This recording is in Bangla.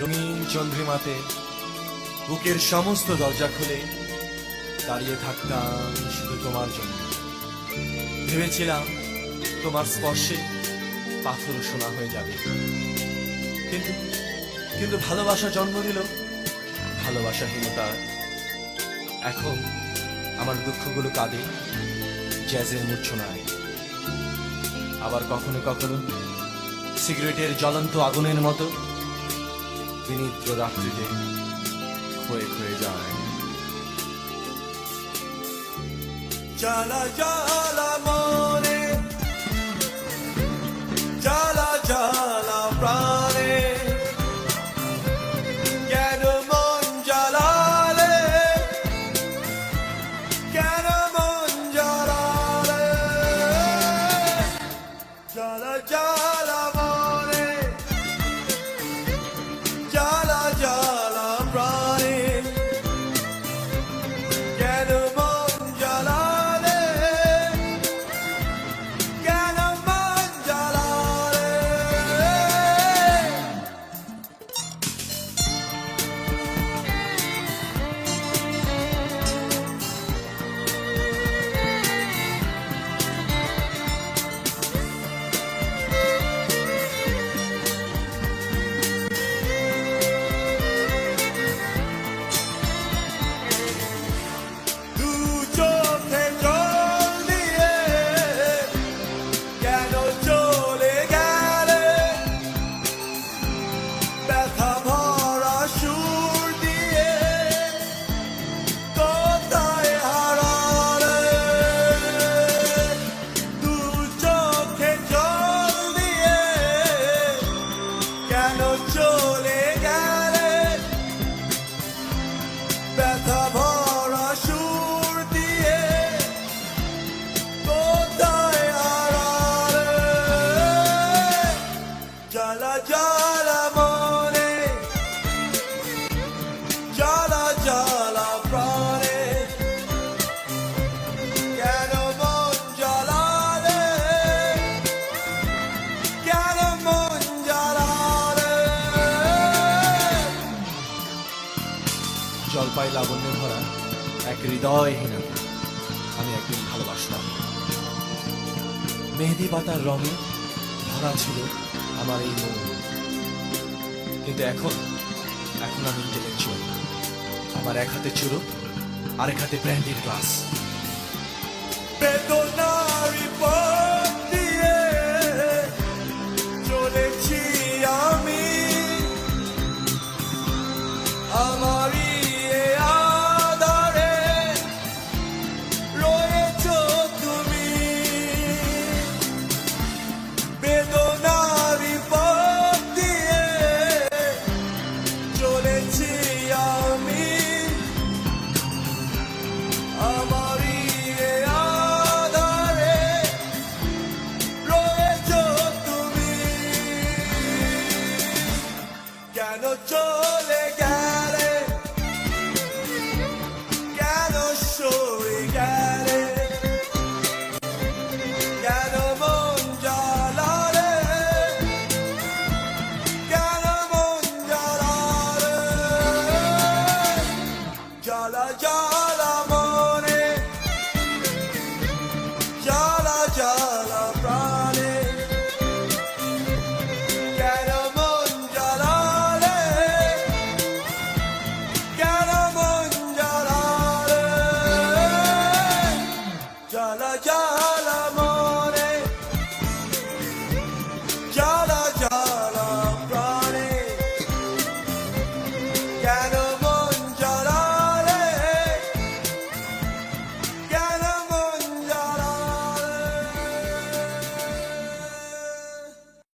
রঙিন চন্দ্রিমাতে বুকের সমস্ত দরজা খুলে দাঁড়িয়ে থাকতাম শুধু তোমার জন্য। ভেবেছিলাম তোমার স্পর্শে পাথর সোনা হয়ে যাবে। কিন্তু কিন্তু ভালোবাসা জন্ম দিল ভালোবাসাহীনতার এখন আমার দুঃখগুলো কাঁদে, জ্যাজের মূর্ছনায়। আবার কখনো কখনো সিগারেটের জ্বলন্ত আগুনের মতো। বিনিদ্র রাত্রিতে ক্ষয়ে ক্ষয়ে যায়। জ্বালা জ্বালা জ্বালা মনে জ্বালা জ্বালা প্রাণে কেন মন জ্বালালে কেন মন জ্বালালে জলপাই লাবণ্যে ভরা এক হৃদয়হীন আমি একদিন ভালোবাসতাম। মেহেদি পাতার রঙে ভরা ছিল আমার এই মন। কিন্তু এখন এখন আমি ইন্টেলেকচুয়াল আমার এক হাতে চুরো, আরেক হাতে ব্র্যান্ডের গ্লাস বেদনারি পথ noche.